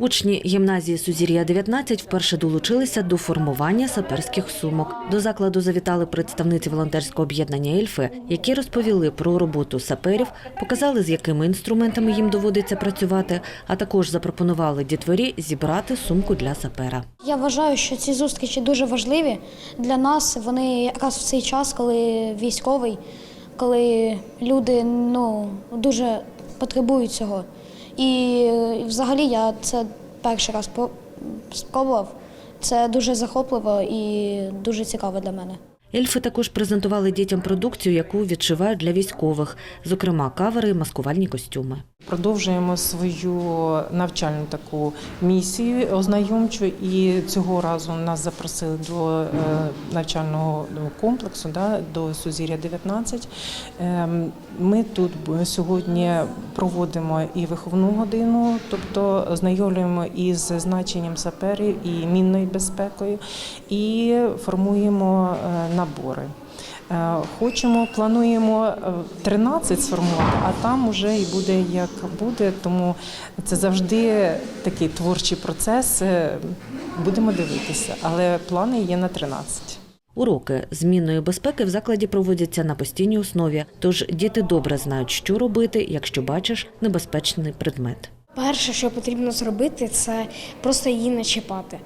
Учні гімназії Сузір'я 19 вперше долучилися до формування саперських сумок. До закладу завітали представниці волонтерського об'єднання Ельфи, які розповіли про роботу саперів, показали, з якими інструментами їм доводиться працювати, а також запропонували дітворі зібрати сумку для сапера. Я вважаю, що ці зустрічі дуже важливі для нас. Вони якраз в цей час, коли військовий, коли люди ну, дуже потребують цього. І взагалі я це перший раз спробував. Це дуже захопливо і дуже цікаво для мене. Ельфи також презентували дітям продукцію, яку відшивають для військових, зокрема кавери маскувальні костюми. Продовжуємо свою навчальну таку місію ознайомчу, і цього разу нас запросили до е, навчального комплексу до Сузір'я 19. Ем, Ми тут сьогодні проводимо і виховну годину, тобто ознайомлюємо із значенням саперів і мінною безпекою, і формуємо е, набори. Е, Хочемо, плануємо е, 13 сформувати, а там уже і буде як буде. Тому це завжди такий творчий процес. Е, Будемо дивитися, але плани є на 13. Уроки змінної безпеки в закладі проводяться на постійній основі, тож діти добре знають, що робити, якщо бачиш небезпечний предмет. Перше, що потрібно зробити, це просто її не чіпати.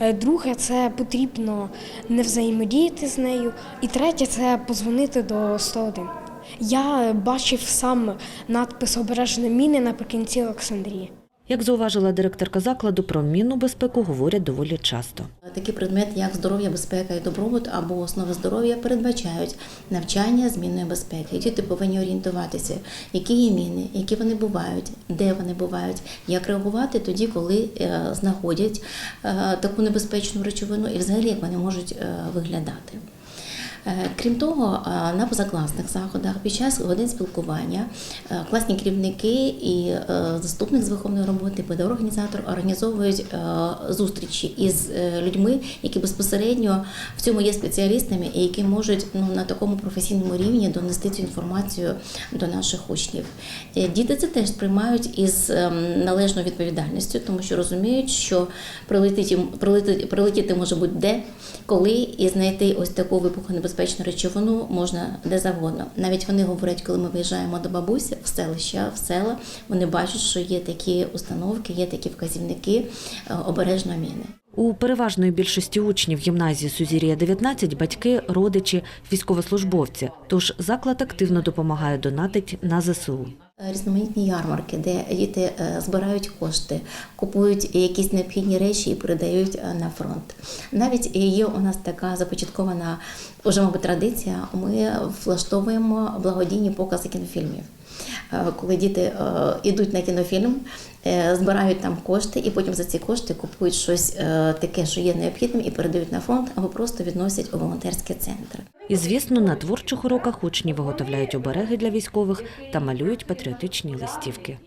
Е, Друге, це потрібно не взаємодіяти з нею. І третє це позвонити до 101. Я бачив сам надпис обережне міни наприкінці Олександрії. Як зауважила директорка закладу, про мінну безпеку говорять доволі часто. Такі предмети, як здоров'я, безпека і добробут або основи здоров'я, передбачають навчання змінної безпеки. Діти повинні орієнтуватися, які є міни, які вони бувають, де вони бувають, як реагувати тоді, коли е, знаходять е, таку небезпечну речовину, і взагалі як вони можуть е, виглядати. Е, Крім того, е, на позакласних заходах під час годин спілкування е, класні керівники і заступник з виховної роботи, педагог-організатор організовують зустрічі із людьми, які безпосередньо в цьому є спеціалістами і які можуть ну, на такому професійному рівні донести цю інформацію до наших учнів. Діти це теж сприймають із ем, належною відповідальністю, тому що розуміють, що прилетіти, прилетіти, прилетіти може бути де, коли, і знайти ось таку вибухонебезпечну речовину можна де завгодно. Навіть вони говорять, коли ми виїжджаємо до бабусі в селища, в села, вони бачать, що є такі установки, є такі вказівники е, обережно міни. У переважної більшості учнів гімназії Сузір'я 19 батьки, родичі, військовослужбовці. Тож заклад активно допомагає донатить на ЗСУ. Різноманітні ярмарки, де діти е, збирають кошти, купують якісь необхідні речі і передають е, на фронт. Навіть є у нас така започаткована уже, мабуть, традиція. Ми влаштовуємо благодійні покази кінофільмів. Е, Коли діти е, йдуть на кінофільм, е, збирають там кошти, і потім за ці кошти купують щось е, таке, що є необхідним, і передають на фронт, або просто відносять у волонтерські центри. І, звісно, на творчих уроках учні виготовляють обереги для військових та малюють патріотичні листівки.